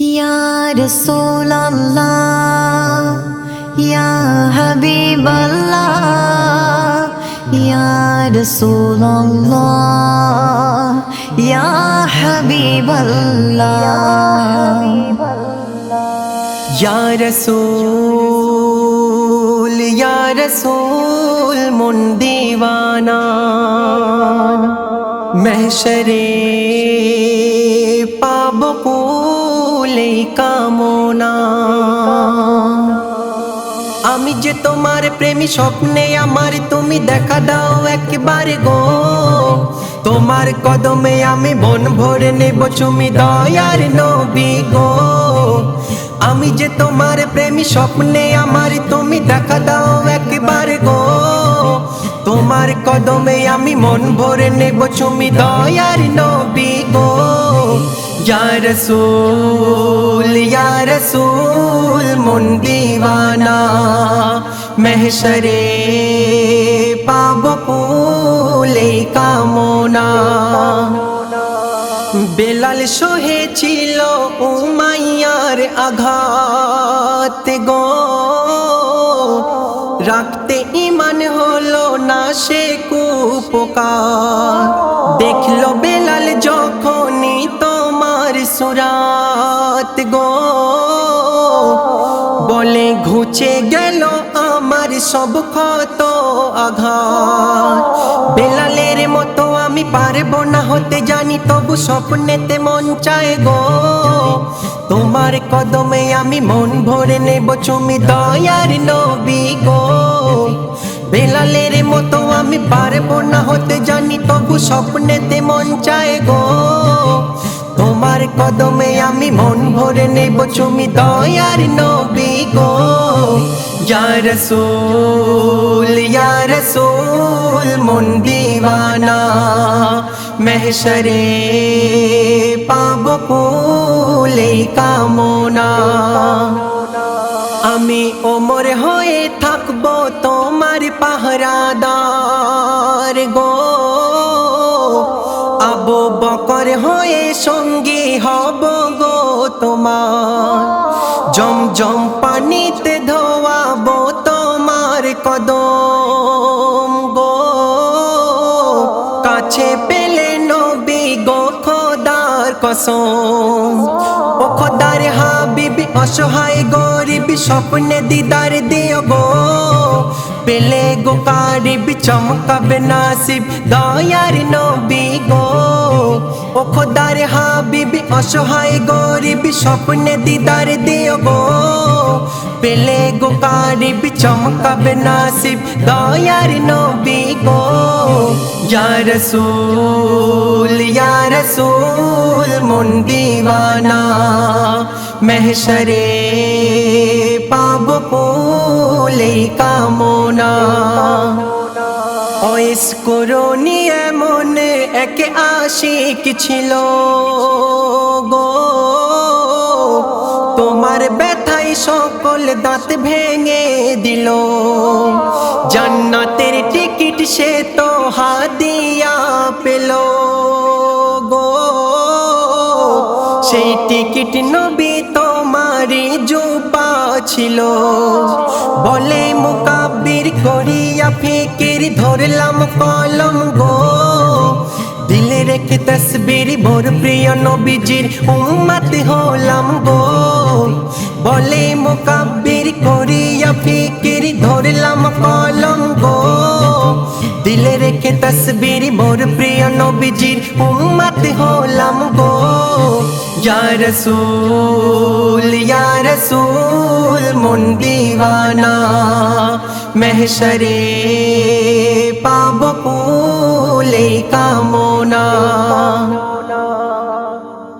Ya Rasulallah Ya Habiballah Ya Rasulallah Ya Habiballah ইয়া রসূল ইয়া রসূল মন দিওয়ানা মহশরে পাব কুলে কামনা। আমি যে তোমার প্রেমী স্বপ্নে আমার তুমি দেখা দাও একবার গো। তোমার কদমে আমি বন ভরে নেব চুমি দয়ার নবী গো। আমি যে তোমার প্রেমী স্বপ্নে আমার তুমি দেখা দাও একবার গো। তোমার কদমে আমি মন ভরে নেব চুমি দয়ার নবী গো। ইয়া রসূল ইয়া রসূল মন দিওয়ানা মহশরে পাব কুলে কামনা বেলাল সহেছিল উমাইয়ার আঘাত গো রাখতে ইমান হলো না সে কুপকার দেখল বেলাল বলে ঘুচে গেল আমার সব ক্ষত আঘাত। বেলালের মতো আমি পারব না হতে জানি, তবু স্বপ্নেতে মন চায় গো। তোমার কদমে আমি মন ভরে নেব চুমি দয়ার নবী গো। বেলালের মতো আমি পারব না হতে জানি, তবু স্বপ্নেতে মন চায় গো। কদমে আমি মন ভরে নেব চুমি দয়ার নবী গো। ইয়া রসূল ইয়া রসূল, মন দিওয়ানা। মহশরে পাব কুলে কামনা। আমি ওমর হয়ে থাকব তোমার পাহারাদার গো। আবু বকর হয়ে সঙ্গী হব গো তোমার। জম জম পানিতে ধোয়াব তোমার কদম গো। কাছে পেলে নবী গো খোদার কসম। ও খোদার হাবিবি, অসহায় গরিব, স্বপ্নে দিদার দিও গো। পেলে গো কারিবি, চমকাবে নাসিব দয়ার নবী গো। ও খোদার হাবিবি, অসহায় গরিব, স্বপ্নে দিদার দিও গো। পেলে গো কারিবি, চমকাবে নাসিব, দয়ার নবী গো। ইয়া রসূল ইয়া রসূল, মন দিওয়ানা। মহশরে পাব কুলে কামনা। ওইস করুনি এমন এক আশিক ছিল গো। তোমার ব্যথাই সকল দাঁত ভেঙে দিল। জান্নাতের টিকিট সে তো হাদিয়া পেল গো। সেই টিকিট নবী ছিল। বলে মুকাব্বির করিয়া ফিকির ধরলাম কলম গো। দিলে রেখে তসবির মোর প্রিয় নবীজির উম্মত হলাম গো। বলে মুকাব্বির করিয়া ফিকির ধরলাম কলম গো। দিলে রেখে তসবির মোর প্রিয় নবীজির উম্মত ইয়া রসূল ইয়া রসূল মন দিওয়ানা মহশরে পাব কুলে কামনা